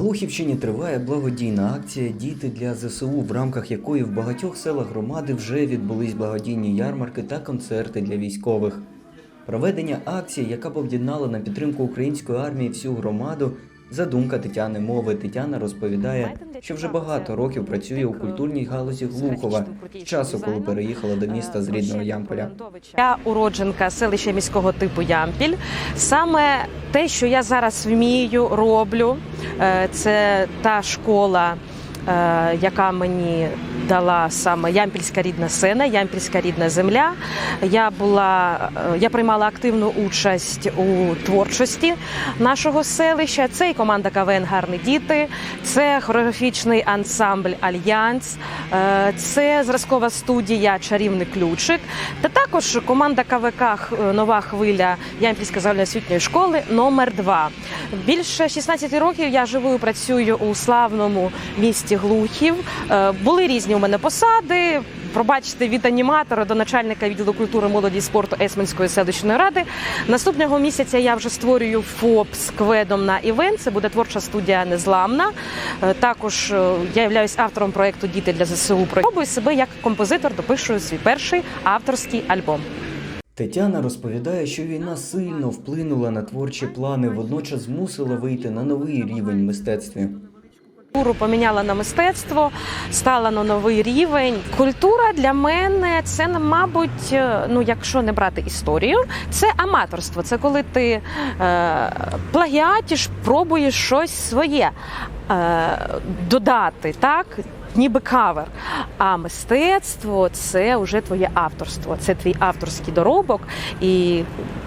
Глухівщині триває благодійна акція Діти для ЗСУ, в рамках якої в багатьох селах громади вже відбулись благодійні ярмарки та концерти для військових. Проведення акції, яка б об'єднала на підтримку української армії всю громаду, задумка Тетяни Мови. Тетяна розповідає, що вже багато років працює у культурній галузі Глухова з часу, коли переїхала до міста з рідного Ямполя. Я уродженка селища міського типу Ямпіль. Саме те, що я зараз вмію, роблю, е, це та школа, е, яка мені дала саме Ямпільська рідна сцена, Ямпільська рідна земля. Я була е, я приймала активну участь у творчості нашого селища. Це і команда КВН Гарні діти, це хореографічний ансамбль Альянс, е, це зразкова студія Чарівний ключик, та також команда КВК Нова хвиля Ямпільської загальноосвітньої школи номер 2 Більше 16 років я живу і працюю у славному місті Глухів. Е, Були різні мене посади. Пробачте від аніматора до начальника відділу культури, молоді і спорту Есменської селищної ради. Наступного місяця я вже створюю ФОП з кведом на івент. Це буде творча студія Незламна. Е, Також е, я являюсь автором проекту Діти для ЗСУ. Пробую себе як композитор, допишу свій перший авторський альбом. Тетяна розповідає, що війна сильно вплинула на творчі плани, водночас змусила вийти на новий рівень мистецтві. Культуру поміняла на мистецтво, стала на новий рівень. Культура для мене це, мабуть, е, ну якщо не брати історію, це аматорство. Це коли ти е, плагіатіш, пробуєш щось своє е, додати, так. Ніби кавер. А мистецтво це вже твоє авторство, це твій авторський доробок. І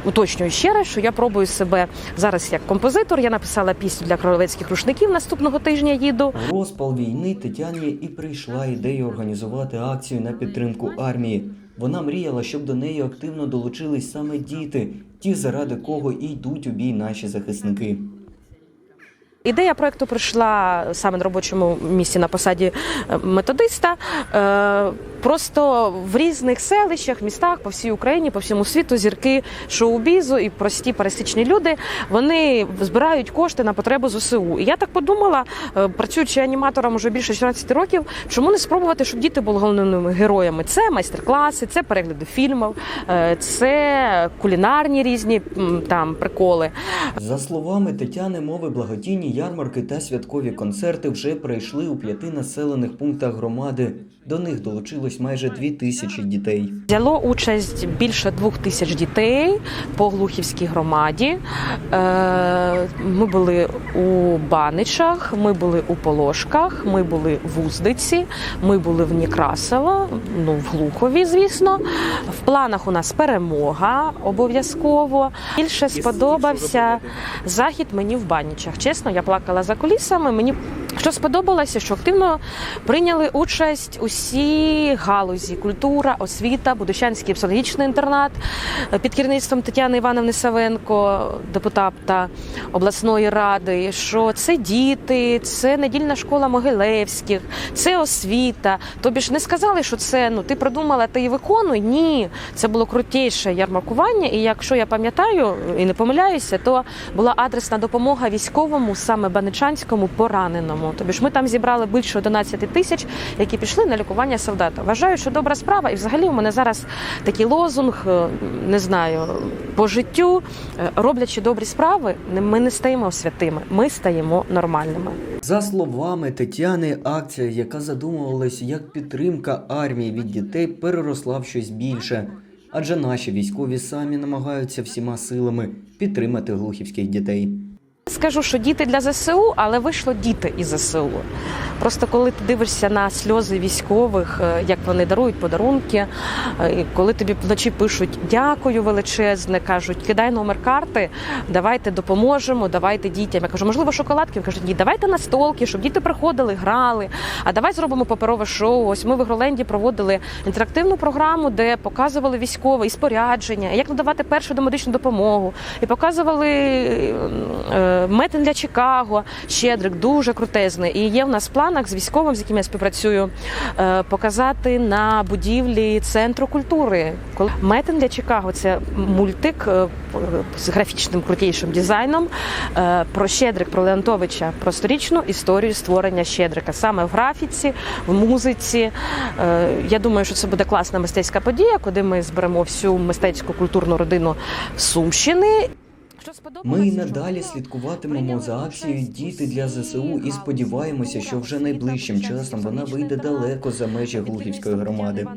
уточнюю ще раз, що я пробую себе зараз як композитор. Я написала пісню для королевських рушників. Наступного тижня їду. Розпал війни Тетяні і прийшла ідея організувати акцію на підтримку армії. Вона мріяла, щоб до неї активно долучились саме діти, ті, заради кого і йдуть у бій наші захисники. Ідея проекту прийшла саме на робочому місці на посаді е, методиста. Е, Просто в різних селищах, містах по всій Україні, по всьому світу зірки шоу-бізу і прості пересічні люди вони збирають кошти на потребу ЗСУ. І я так подумала, е, працюючи аніматором уже більше 14 років, чому не спробувати, щоб діти були головними героями? Це майстер-класи, це перегляди фільмів, це кулінарні різні там приколи. За словами Тетяни, мови благодійні ярмарки та святкові концерти вже пройшли у п'яти населених пунктах громади. До них долучилось майже дві тисячі дітей. Взяло участь більше двох тисяч дітей по Глухівській громаді. Е, Ми були у Баничах, ми були у Полошках, ми були в Уздиці, ми були в Некрасово, ну в Глухові, звісно. В планах у нас перемога обов'язково. Більше сподобався захід мені в Банічах. Чесно, я плакала за кулісами. Мені що сподобалося, що активно прийняли участь усі галузі: культура, освіта, Будущанський психологічний інтернат під керівництвом Тетяни Івановни Савенко, депутата обласної ради. Що це діти, це недільна школа Могилевських, це освіта. Тобі ж не сказали, що це ну ти придумала, ти виконуй. Ні, це було крутіше ярмаркування. І якщо я пам'ятаю і не помиляюся, то була адресна допомога військовому, саме баничанському пораненому. Тобі ж ми там зібрали більше 11 тисяч, які пішли на лікування солдата. Вважаю, що добра справа, і взагалі у мене зараз такий лозунг, е, не знаю, по життю, е, роблячи добрі справи, ми не стаємо святими, ми стаємо нормальними. За словами Тетяни, акція, яка задумувалась як підтримка армії від дітей, переросла в щось більше. Адже наші військові самі намагаються всіма силами підтримати глухівських дітей. Скажу, що діти для ЗСУ, але вийшло діти із ЗСУ. Просто коли ти дивишся на сльози військових, е, як вони дарують подарунки, е, коли тобі вночі пишуть дякую величезне, кажуть, кидай номер карти, давайте допоможемо, давайте дітям. Я кажу, можливо, шоколадки. Вони кажуть, ні, давайте настолки, щоб діти приходили, грали. А давай зробимо паперове шоу. Ось ми в Ігроленді проводили інтерактивну програму, де показували військове і спорядження, як надавати першу домедичну допомогу, і показували Е, Метин для Чикаго, Щедрик дуже крутезний. І є в нас в планах з військовим, з яким я співпрацюю, е, показати на будівлі центру культури. Метин для Чикаго це мультик е, з графічним крутішим дизайном е, про Щедрик, про Леонтовича, про сторічну історію створення Щедрика саме в графіці, в музиці. Е, Я думаю, що це буде класна мистецька подія, куди ми зберемо всю мистецьку культурну родину Сумщини. Ми і надалі слідкуватимемо за акцією Діти для ЗСУ і сподіваємося, що вже найближчим часом вона вийде далеко за межі Глухівської громади.